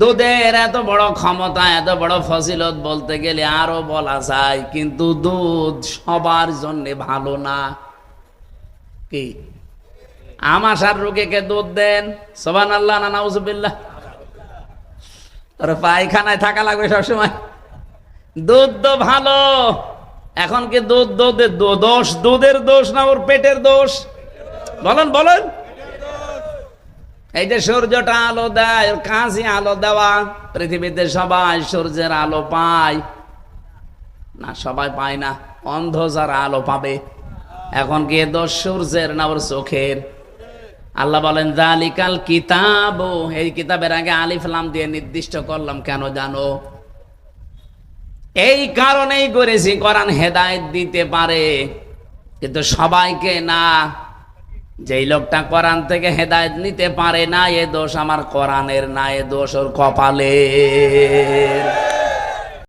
দুধের এত বড় ক্ষমতা, এত বড় ফজিলত বলতে গেলে আরও বলা যায়, কিন্তু দুধ সবার জন্য ভালো না। কি? আমাশার রোগীকে দুধ দেন? সোবান আল্লাহ না নাউজুবিল্লাহ? তোর পায়খানায় থাকা লাগবে সবসময়। দুধ তো ভালো, এখন কি দুধ, দুধের দোষ দুধের দোষ না ওর পেটের দোষ? বলেন বলেন। এই যে সূর্যটা আলো দেয় ওর আলো দেওয়া, পৃথিবীতে সবাই সূর্যের আলো পায়। না, সবাই পায় না অন্ধ যারা আলো পাবে। এখন কি দোষ সূর্যের না ওর চোখের? আল্লাহ বলেন, জালিকাল কিতাব। এই কিতাবের আগে আলিফ, লাম দিয়ে নির্দিষ্ট করলাম, কেন জানো? এই কারণেই করেছি, কোরআন হেদায়ত দিতে পারে, কিন্তু সবাইকে না। যেই লোকটা কোরআন থেকে হেদায়ত নিতে পারে না, এ দোষ আমার কোরআনের না, এ দোষ ওর কপালের।